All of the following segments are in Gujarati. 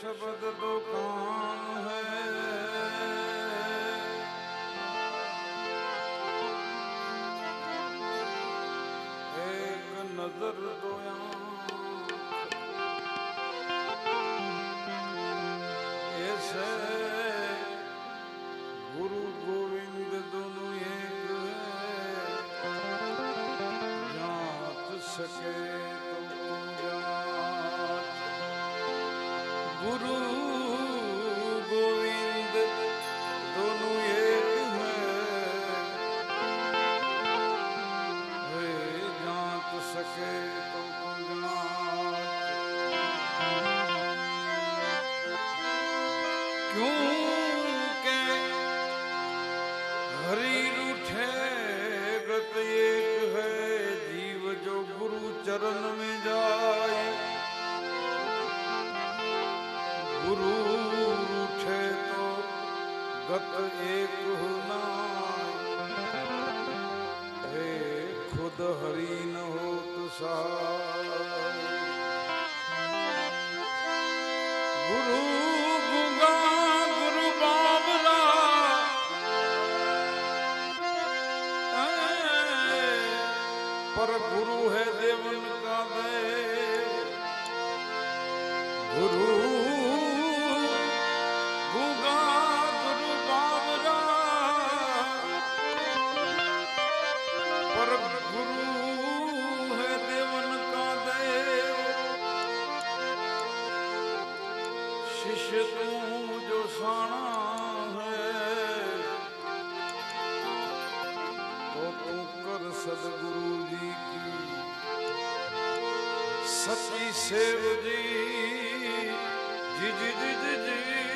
शब्द दुकान है पर गुरु है देवन का दे ਸੱਚੀ ਸੇਵ ਦੀ ਜੀ ਜੀ ਜੀ ਜੀ।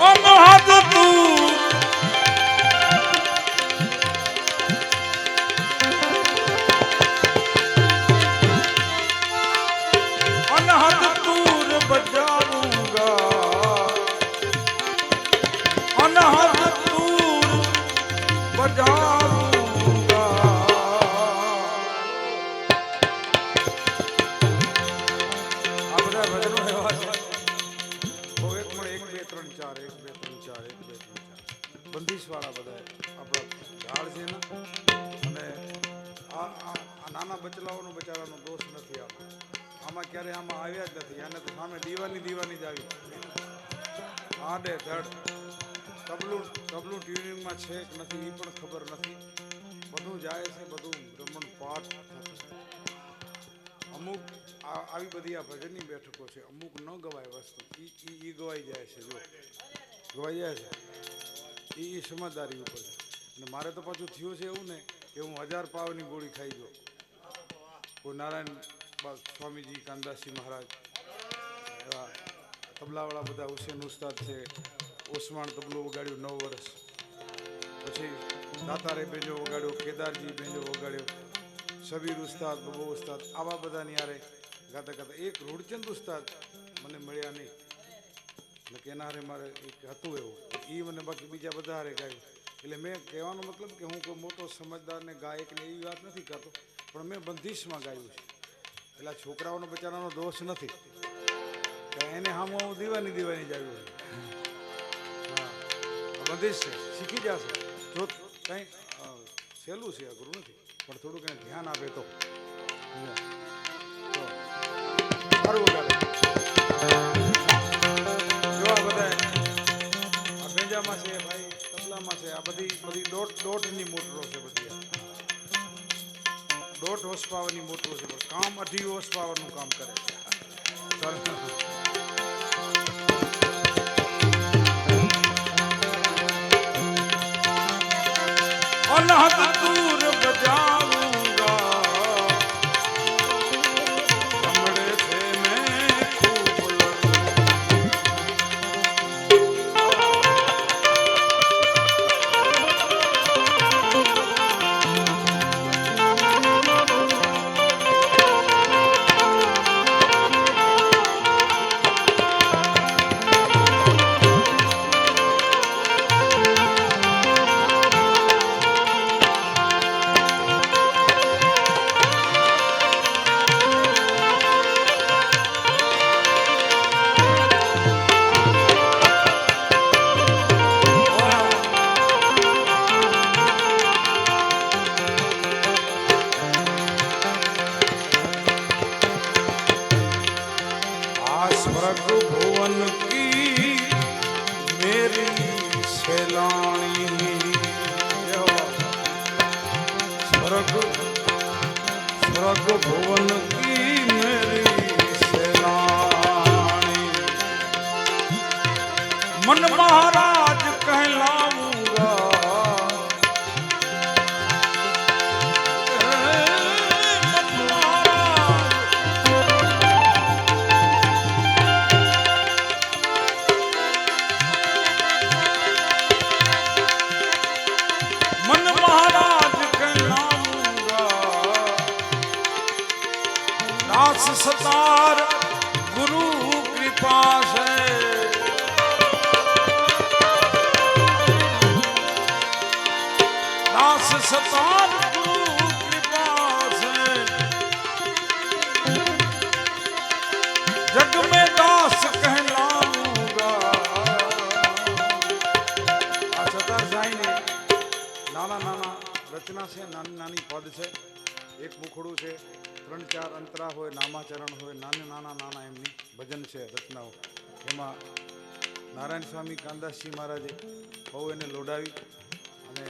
অন্য નાના બચલાઓનો બચારાનો દોષ નથી આમાં આમાં ક્યારે આમાં આવ્યા જ નથી. આને તો સામે દીવાની દીવાની જ આવી. આડે ધડ. તબલું તબલું ટ્યુનિંગમાં છે કે નથી એ પણ ખબર નથી. બધું જાય છે, બધું બ્રહ્મણ પાઠ અમુક આવી બધી આ ભજનની બેઠકો છે. અમુક ન ગવાય વસ્તુ. એ ગવાઈ જાય છે જો ગવાઈ જાય છે. એ સમજદારી ઉપર છે. અને મારે તો પાછું થયું છે એવું ને કે હું હજાર પાવની ગોળી ખાઈ કોઈ નારાયણ સ્વામીજી કાનદાસજી મહારાજ, એવા તબલાવાળા બધા હુસેન ઉસ્તાદ છે. ઓસમાણ તબલો વગાડ્યું નવ વર્ષ. પછી દાતારે બેજો વગાડ્યો, કેદારજી બેજો વગાડ્યો, સબીર ઉસ્તાદ, બબો ઉસ્તાદ, આવા બધાની યારે ગાતા ગાતા એક રૂડચંદ ઉસ્તાદ મને મળ્યા નહીં. એટલે કે એના મારે એક હતું એવું. એ મને બાકી બીજા બધા હારે ગાયું. એટલે મેં કહેવાનો મતલબ કે હું કોઈ મોટો સમજદાર ને ગાયક ને એવી વાત નથી કરતો પણ મેં બંધીશમાં ગાયું છે. એટલે છોકરાઓનો બચારાનો દોષ નથી. એને હામો હું દીવાની દીવાની જ આવ્યું છે. આ છે. શીખી જશે. જો કંઈ સહેલું છે, અઘરું નથી. પણ થોડુંક એને ધ્યાન આપે તો. સારું છે, ભાઈ, તબલામાં છે, આ બધી બધી દોઢ દોઢની મોટરો છે બધી. દોઢ હોસ પાવરની મોટું છે કામ અઢી હોસ પાવરનું કામ કરે છે. અનહદ દૂર બજાऊंगा आ स्वर्ग भुवन की मेरी सैलानी स्वर्ग स्वर्ग भुवन की मेरी सैलानी मन महाराज એમાં નારાયણ સ્વામી કાંદાસજી મહારાજે બહુ એને લોડાવી અને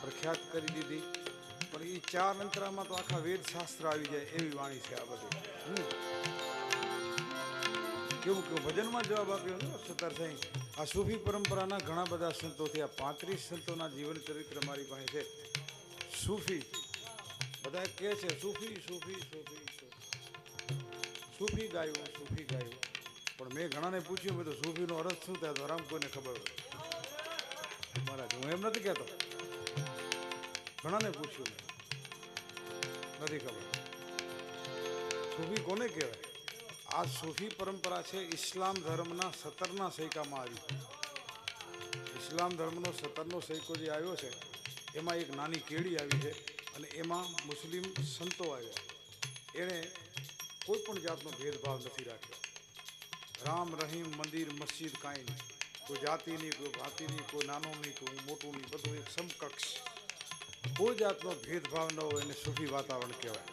પ્રખ્યાત કરી દીધી. પણ એ ચાર અંતરામાં તો આખા વેદ શાસ્ત્ર આવી જાય એવી વાણી છે આ બધી. કેવું કેવું ભજનમાં જવાબ આપ્યો ને સત્તર સાંઈ, આ સૂફી પરંપરાના ઘણા બધા સંતો થયા પાંત્રીસ સંતોના જીવન ચરિત્ર મારી પાસે છે. સૂફી, બધા કહે છે સૂફી સૂફી સૂફી. સૂફી ગાયું સૂફી ગાયું. પણ મેં ઘણાને પૂછ્યું, મેં તો સૂફીનો અર્થ શું થાય તો આરામ કોઈને ખબર હોય. મહારાજ, હું એમ નથી કહેતો. ઘણાને પૂછ્યું મેં. નથી ખબર. સૂફી કોને કહેવાય? આ સૂફી પરંપરા છે ઇસ્લામ ધર્મના સત્તરના સૈકામાં આવી. ઇસ્લામ ધર્મનો સત્તરનો સૈકો જે આવ્યો છે, એમાં એક નાની કેળી આવી છે અને એમાં મુસ્લિમ સંતો આવ્યા. એણે કોઈ પણ જાતનો ભેદભાવ નથી રાખ્યો. રામ રહીમ મંદિર મસ્જિદ કાંઈ નહીં. કોઈ જાતિ નહીં કોઈ ભાતિ નહીં કોઈ નાનો નહીં કોઈ મોટું નહીં બધું એક સમકક્ષ. કોઈ જાતનો ભેદભાવ ન હોય એને સુખી વાતાવરણ કહેવાય.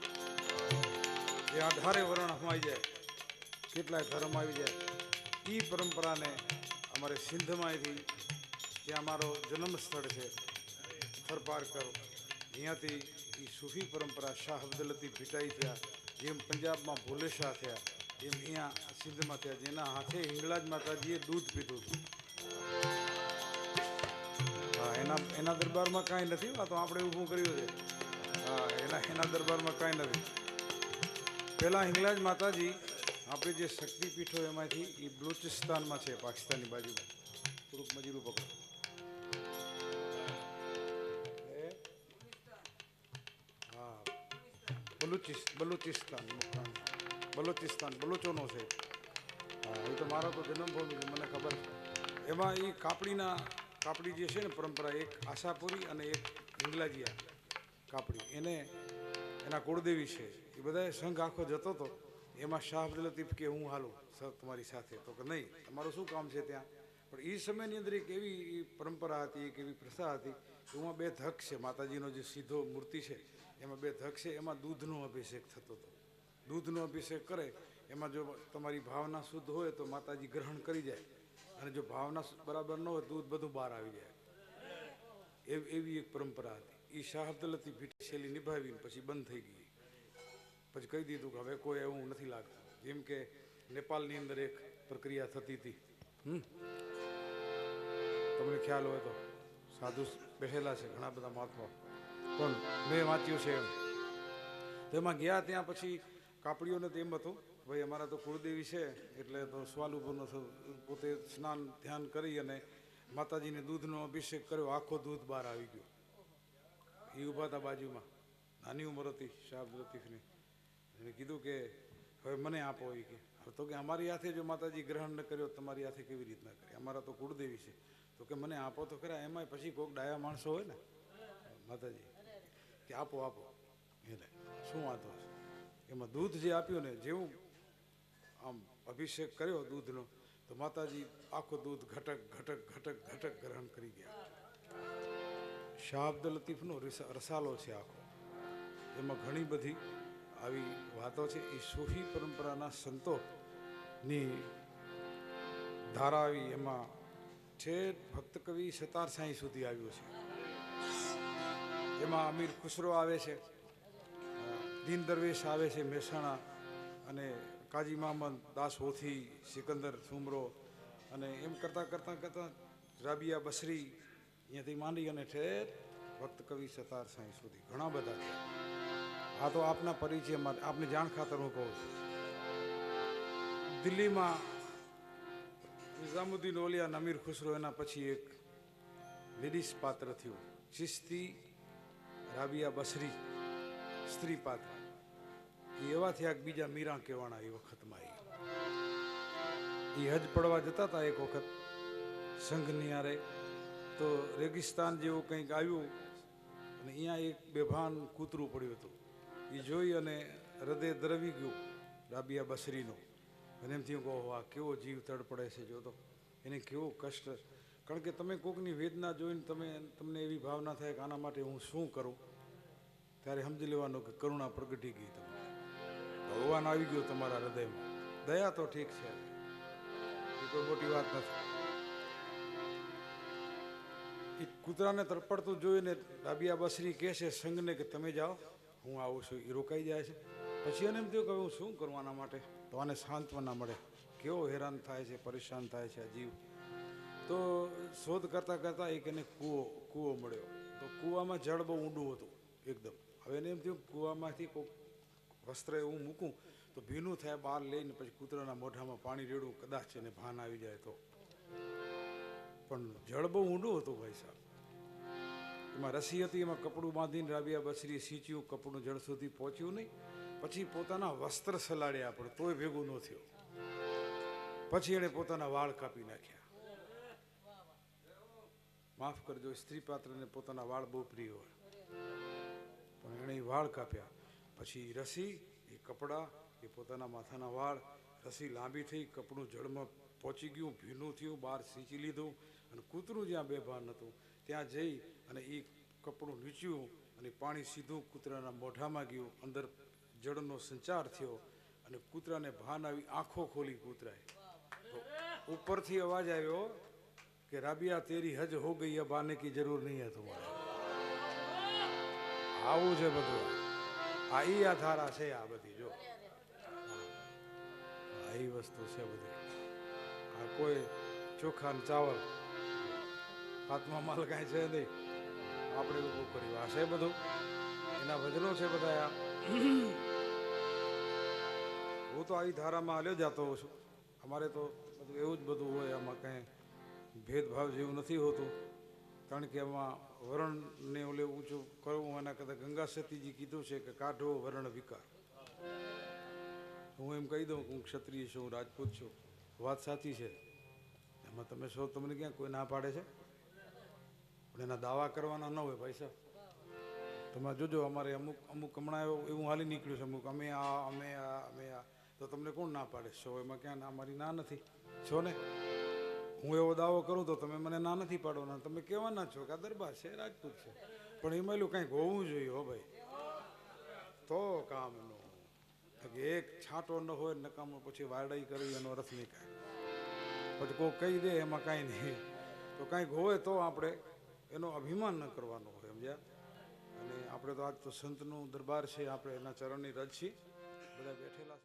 એ અઢારે વરણ હમાઈ જાય. કેટલાય ધર્મ આવી જાય. એ પરંપરાને અમારે સિંધમાંથી ત્યાં અમારો જન્મ સ્થળ છે થરપારકર અહીંયાથી એ સૂફી પરંપરા શાહ અબ્દુલતી ભીટાઈ થયા, જેમ પંજાબમાં ભોલે શાહ થયા એમ અહીંયા સિંધમાં થયા જેના હાથે હિંગળાજ માતાજીએ દૂધ પીધું એના એના દરબારમાં કાંઈ નથી, આ તો આપણે ઊભું કર્યું છે. એના એના દરબારમાં કાંઈ નથી. પહેલાં હિંગલાજ માતાજી, આપણે જે શક્તિપીઠો એમાંથી એ બલુચિસ્તાનમાં છે, પાકિસ્તાનની બાજુમાં થોડુંક મજૂરું પકડો? હા. બલુચિસ્ત બલુચિસ્તાન, મુકામ. બલુચિસ્તાન બલુચોનો છે હા એ તો મારો તો જન્મભૂમિ છે મને ખબર છે એમાં એ કાપડીના કાપડી જે છે ને પરંપરા એક આશાપુરી અને એક હિંગલાજીયા કાપડી એને એના કુળદેવી છે એ બધાએ સંઘ આખો જતો હતો એમાં શાહ અબ્દુલ લતીફ કે હું હાલું સર તમારી સાથે તો કે નહીં તમારું શું કામ છે ત્યાં પણ એ સમયની અંદર એક એવી પરંપરા હતી એક એવી પ્રથા હતી એમાં બે ધક છે માતાજીનો જે સીધો મૂર્તિ છે એમાં બે ધક છે એમાં દૂધનો અભિષેક થતો હતો દૂધનો અભિષેક કરે, એમાં જો તમારી ભાવના શુદ્ધ હોય તો માતાજી ગ્રહણ કરી જાય. અને જો ભાવના બરાબર ન હોય, દૂધ બધું બહાર આવી જાય. એવી એક પરંપરા હતી. એ શાહ અબ્દુલ લતીફ ભીટી શૈલી નિભાવીને પછી બંધ થઈ ગઈ. પછી કહી દીધું કે હવે કોઈ એવું નથી લાગતું. જેમ કે નેપાળની અંદર એક પ્રક્રિયા થતી હતી. તમને ખ્યાલ હોય તો સાધુ બેઠેલા છે ઘણા બધા મહાત્મા. પણ મેં વાંચ્યું છે એમ. તો એમાં ગયા ત્યાં પછી કાપડીઓને તો એમ હતું, ભાઈ, અમારા તો કુળદેવી છે, એટલે તો સ્વાલુભરનો પોતે સ્નાન, ધ્યાન કરી અને માતાજીને દૂધનો અભિષેક કર્યો. આખો દૂધ બહાર આવી ગયો. એ ઊભા હતા બાજુમાં. નાની ઉંમર હતી, શાહ લતીફની. એને કીધું કે, હવે મને આપો. એ કે, હવે તો કે અમારી હાથે જો માતાજી ગ્રહણ ન કર્યો તમારી હાથે કેવી રીતના કરે? અમારા તો કુળદેવી છે. તો કે મને આપો તો ખરા, એમાંય પછી કોઈક ડાયા માણસો હોય ને, માતાજી, કે આપો આપો. એટલે શું વાંધો છે એમાં દૂધ જે આપ્યું ને, જેવું આમ અભિષેક કર્યો દૂધનો, તો માતાજી આખું દૂધ ઘટક ઘટક ઘટક ઘટક ગ્રહણ કરી ગયા. શાહ અબ્દુલ લતીફનો રસ- રસાલો છે આખો. એમાં ઘણી બધી આવી વાતો છે. એ સૂફી પરંપરાના સંતોની ધારા આવી એમાં છેક ભક્ત કવિ સતાર સાંઈ સુધી આવ્યો છે. એમાં અમીર ખુસરો આવે છે. દીન દરવેશ આવે છે મહેસાણા અને કાજી મહમદ દાસ હોથી, સિકંદર સુમરો અને એમ કરતાં કરતાં કરતાં રાબિયા બસરી અહીંયાથી માંડી અને ઠેર ભક્ત કવિ સતાર સાંઈ સુધી. ઘણા બધા છે. આ તો આપના પરિચય માટે, આપને જાણ ખાતર હું કહું છું. દિલ્હીમાં નિઝામુદ્દીન ઓલિયા નમીર ખુસરો એના પછી એક લેડીઝ પાત્ર થયું. Chishti Rabia Basri. સ્ત્રી પાત્ર એ એવા થયા કે બીજા મીરા કહેવાના એ વખતમાં એ. હજ પડવા જતા હતા એક વખત સંઘની નિહારે તો રેગિસ્તાન જેવું કંઈક આવ્યું અને અહીંયા એક બેભાન કૂતરું પડ્યું હતું. એ જોઈ અને હૃદય દ્રવી ગયું, રાબિયા બસરીનું. અને એમ થયું કહો આ કેવો જીવ તડપડે છે જો તો. એને કેવો કષ્ટ. કારણ કે તમે કોકની વેદના જોઈને તમે, તમને એવી ભાવના થાય કે આના માટે હું શું કરું? ત્યારે સમજી લેવાનું કે કરુણા પ્રગટી ગઈ તમે ભગવાન આવી ગયો તમારા હૃદયમાં. દયા તો ઠીક છે. એ કોઈ મોટી વાત નથી. એ કૂતરાને તરપડતું જોઈને રાબિયા બસરી કહે છે સંઘને કે તમે જાઓ, હું આવું છું. એ રોકાઈ જાય છે. પછી એને એમ થયું કે હું શું કરવાના માટે? તો આને સાંત્વના મળે. કેવો હેરાન થાય છે, પરેશાન થાય છે આ જીવ. તો શોધ કરતાં કરતાં એક એને કૂવો કૂવો મળ્યો. તો કૂવામાં જળ બહુ ઊંડું હતું, એકદમ. હવે એને એમ થયું, કૂવામાંથી કોઈક વસ્ત્ર એવું મૂકું, તો ભીનું થાય બહાર લઈને પછી કૂતરાના મોઢામાં પાણી રેડવું, કદાચ એને ભાન આવી જાય તો. પણ જળ બહુ ઊંડું હતું ભાઈ સાહેબ. એમાં રસી હતી, એમાં કપડું બાંધીને રાબિયા બસરી સીંચ્યું, કપડું જળ સુધી પહોંચ્યું નહીં. પછી પોતાના વસ્ત્ર સલાડ્યા પણ તોય ભેગું ન થયું. પછી એણે પોતાના વાળ કાપી નાખ્યા. માફ કરજો, સ્ત્રી પાત્રને પોતાના વાળ બહુ પ્રિય હોય. પણ એણે વાળ કાપ્યા. પછી રસી, એ કપડાં, એ પોતાના માથાના વાળ, રસી લાંબી થઈ, કપડું જળમાં પહોંચી ગયું, ભીનું થયું, બહાર સીંચી લીધું અને કૂતરું જ્યાં બેભાન હતું ત્યાં જઈ અને એ કપડું નીચ્યું અને પાણી સીધું કૂતરાના મોઢામાં ગયું. અંદર જળનો સંચાર થયો અને કૂતરાને ભાન આવી આંખો ખોલી કૂતરાએ. ઉપરથી અવાજ આવ્યો કે, રાબિયા, તેરી હજ હો ગઈ બાને કી જરૂર નહીં હે તમારે આવું છે બધું આ ઈ આ ધારા છે આ બધી, જો. આ ઈ વસ્તુ છે બધી. આ કોઈ ચોખા ચાવલ હાથમાં માલ કાંઈ છે નહીં. આપણે ઊભું કર્યું આ છે બધું. એના વજનો છે બધા આ. હું તો આવી ધારામાં હાલ્યો જતો હોઉં છું. અમારે તો બધું એવું જ બધું હોય, આમાં કંઈ ભેદભાવ જેવું નથી હોતું. કારણ કે એમાં વરણને ઓલે ઊંચું કરવું એના કરતાં ગંગા સતીજી કીધું છે કે કાઢો વરણ વિકાર. હું એમ કહી દઉં કે હું ક્ષત્રિય છું, હું રાજપૂત છું. વાત સાચી છે. એમાં તમે છો, તમને ક્યાં કોઈ ના પાડે છે? પણ એના દાવા કરવાના ન હોય ભાઈ સાહેબ. તમે જોજો, અમારે અમુક અમુક હમણાં એવું એવું હાલી નીકળ્યું છે, અમુક અમે આ અમે આ અમે આ. તો તમને કોણ ના પાડે? છો એમાં ક્યાં ના મારી ના નથી. છો ને? હું એવો દાવો કરું તો તમે મને ના નથી પાડવાના તમે કહેવાના છો કે આ દરબાર છે, રાજપૂત છે. પણ એમાં કંઈક હોવું જોઈએ હો ભાઈ. તો કામનું કે એક છાંટો ન હોય નકામો પછી વારડાઈ કરવી એનો અર્થ નહીં કાંઈ. પછી કોઈ કહી દે એમાં કાંઈ નહીં. તો કાંઈક હોય તો આપણે એનો અભિમાન ન કરવાનો હોય, સમજ્યા? અને આપણે તો આજ તો સંતનું દરબાર છે, આપણે એના ચરણની રજ છીએ. બધા બેઠેલા છે.